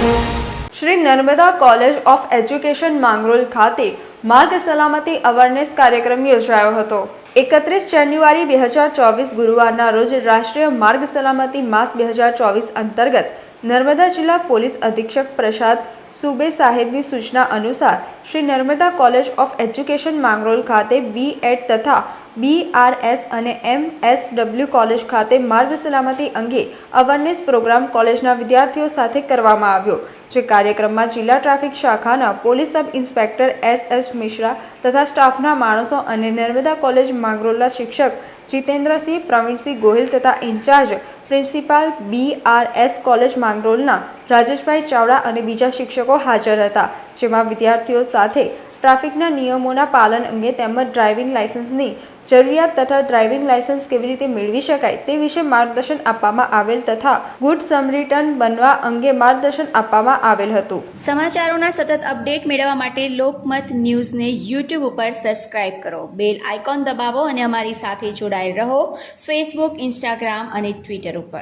Shri Narmada college of education Mangrol ખાતે માર્ગ સલામતી અવેરનેસ કાર્યક્રમ યોજાયો હતો. એકત્રીસ જાન્યુઆરી બે હજાર ચોવીસ ગુરુવારના રોજ રાષ્ટ્રીય માર્ગ સલામતી માસ બે હજાર ચોવીસ અંતર્ગત નર્મદા જિલ્લા પોલીસ અધિક્ષક પ્રસાદ સુબે સાહેબની સૂચના અનુસાર Shri Narmada college of education Mangrol ખાતે બી એડ તથા બીઆરએસ અને એમએસડબલ્યુ કોલેજ ખાતે માર્ગ સલામતી અંગે અવેરનેસ પ્રોગ્રામ કોલેજના વિદ્યાર્થીઓ સાથે કરવામાં આવ્યો, જે કાર્યક્રમમાં જિલ્લા ટ્રાફિક શાખાના police sub inspector S S Mishra તથા સ્ટાફના માણસો અને નર્મદા કોલેજ માંગરોળના શિક્ષક જીતેન્દ્રસિંહ, પ્રવીણસિંહ ગોહિલ તથા ઇન્ચાર્જ પ્રિન્સિપાલ બીઆરએસ કોલેજ માંગરોળના રાજેશભાઈ ચાવડા અને બીજા શિક્ષકો હાજર હતા, જેમાં વિદ્યાર્થીઓ સાથે ટ્રાફિકના નિયમોના પાલન અંગે તેમજ ડ્રાઇવિંગ લાયસન્સની જરૂરિયાત તથા ડ્રાઇવિંગ લાયસન્સ કેવી રીતે મેળવી શકાય તે વિશે માર્ગદર્શન આપવામાં આવેલ તથા ગુડ સમરિટન બનવા અંગે માર્ગદર્શન આપવામાં આવેલ હતું. સમાચારોના સતત અપડેટ મેળવવા માટે લોકમત ન્યૂઝને યુટ્યુબ ઉપર સબસ્ક્રાઇબ કરો. બેલ આઇકોન દબાવો અને અમારી સાથે જોડાયેલ રહો. ફેસબુક ઇન્સ્ટાગ્રામ અને ટ્વિટર ઉપર.